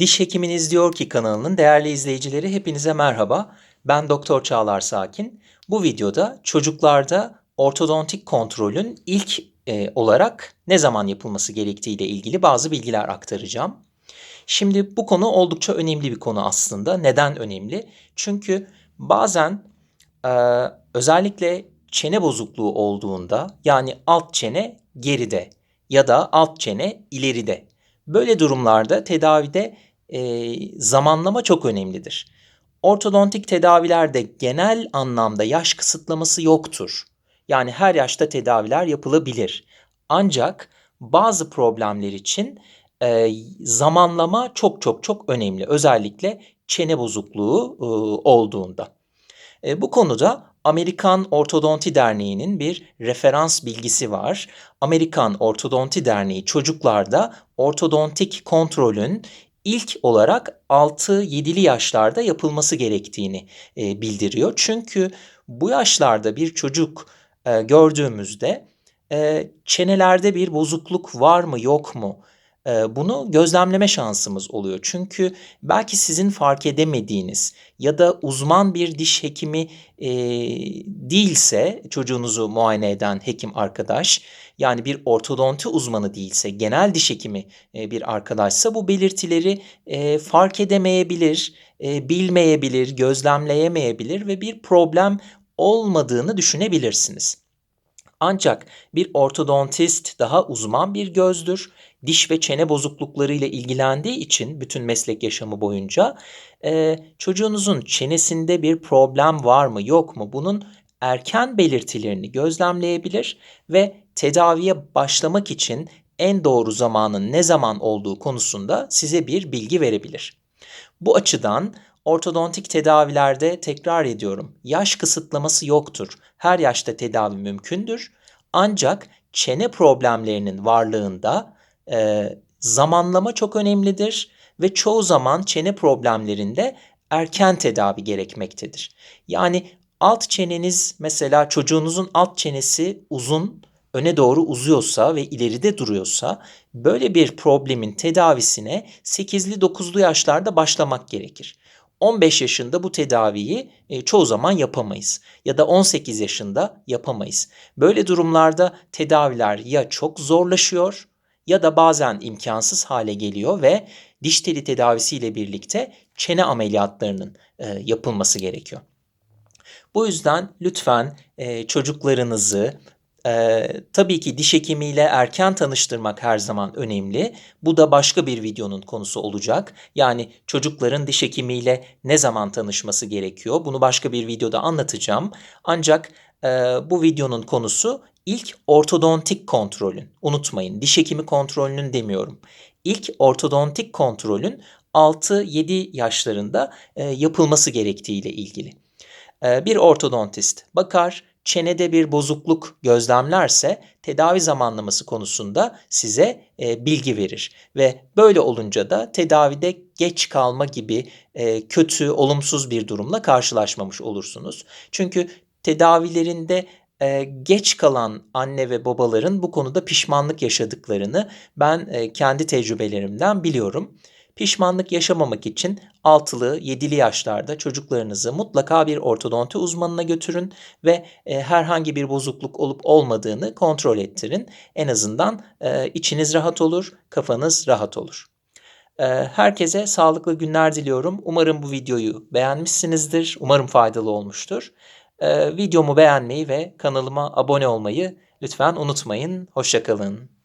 Diş Hekiminiz Diyor Ki kanalının değerli izleyicileri hepinize merhaba. Ben Doktor Çağlar Sakin. Bu videoda çocuklarda ortodontik kontrolün ilk e, olarak ne zaman yapılması gerektiği ile ilgili bazı bilgiler aktaracağım. Şimdi bu konu oldukça önemli bir konu aslında. Neden önemli? Çünkü bazen e, özellikle çene bozukluğu olduğunda yani alt çene geride ya da alt çene ileride. Böyle durumlarda tedavide e, zamanlama çok önemlidir. Ortodontik tedavilerde genel anlamda yaş kısıtlaması yoktur. Yani her yaşta tedaviler yapılabilir. Ancak bazı problemler için e, zamanlama çok çok çok önemli. Özellikle çene bozukluğu e, olduğunda. E, bu konuda Amerikan Ortodonti Derneği'nin bir referans bilgisi var. Amerikan Ortodonti Derneği çocuklarda ortodontik kontrolün ilk olarak 6-7'li yaşlarda yapılması gerektiğini e, bildiriyor. Çünkü bu yaşlarda bir çocuk e, gördüğümüzde e, çenelerde bir bozukluk var mı yok mu bunu gözlemleme şansımız oluyor. Çünkü belki sizin fark edemediğiniz ya da uzman bir diş hekimi e, değilse çocuğunuzu muayene eden hekim arkadaş yani bir ortodonti uzmanı değilse genel diş hekimi e, bir arkadaşsa bu belirtileri e, fark edemeyebilir, e, bilmeyebilir, gözlemleyemeyebilir ve bir problem olmadığını düşünebilirsiniz. Ancak bir ortodontist daha uzman bir gözdür. Diş ve çene bozuklukları ile ilgilendiği için bütün meslek yaşamı boyunca e, çocuğunuzun çenesinde bir problem var mı yok mu bunun erken belirtilerini gözlemleyebilir ve tedaviye başlamak için en doğru zamanın ne zaman olduğu konusunda size bir bilgi verebilir. Bu açıdan ortodontik tedavilerde tekrar ediyorum yaş kısıtlaması yoktur. Her yaşta tedavi mümkündür. Ancak çene problemlerinin varlığında e, zamanlama çok önemlidir ve çoğu zaman çene problemlerinde erken tedavi gerekmektedir. Yani alt çeneniz mesela çocuğunuzun alt çenesi uzun, öne doğru uzuyorsa ve ileride duruyorsa böyle bir problemin tedavisine 8'li 9'lu yaşlarda başlamak gerekir. 15 yaşında bu tedaviyi e, çoğu zaman yapamayız ya da 18 yaşında yapamayız. Böyle durumlarda tedaviler ya çok zorlaşıyor ya da bazen imkansız hale geliyor ve diş teli tedavisiyle birlikte çene ameliyatlarının e, yapılması gerekiyor. Bu yüzden lütfen e, çocuklarınızı ee, tabii ki diş hekimiyle erken tanıştırmak her zaman önemli. Bu da başka bir videonun konusu olacak. Yani çocukların diş hekimiyle ne zaman tanışması gerekiyor? Bunu başka bir videoda anlatacağım. Ancak e, bu videonun konusu ilk ortodontik kontrolün. Unutmayın diş hekimi kontrolünün demiyorum. İlk ortodontik kontrolün 6-7 yaşlarında e, yapılması gerektiğiyle ilgili. E, bir ortodontist bakar çenede bir bozukluk gözlemlerse tedavi zamanlaması konusunda size e, bilgi verir ve böyle olunca da tedavide geç kalma gibi e, kötü, olumsuz bir durumla karşılaşmamış olursunuz. Çünkü tedavilerinde e, geç kalan anne ve babaların bu konuda pişmanlık yaşadıklarını ben e, kendi tecrübelerimden biliyorum. Pişmanlık yaşamamak için 6'lı 7'li yaşlarda çocuklarınızı mutlaka bir ortodonti uzmanına götürün ve e, herhangi bir bozukluk olup olmadığını kontrol ettirin. En azından e, içiniz rahat olur, kafanız rahat olur. E, herkese sağlıklı günler diliyorum. Umarım bu videoyu beğenmişsinizdir. Umarım faydalı olmuştur. E, videomu beğenmeyi ve kanalıma abone olmayı lütfen unutmayın. Hoşçakalın.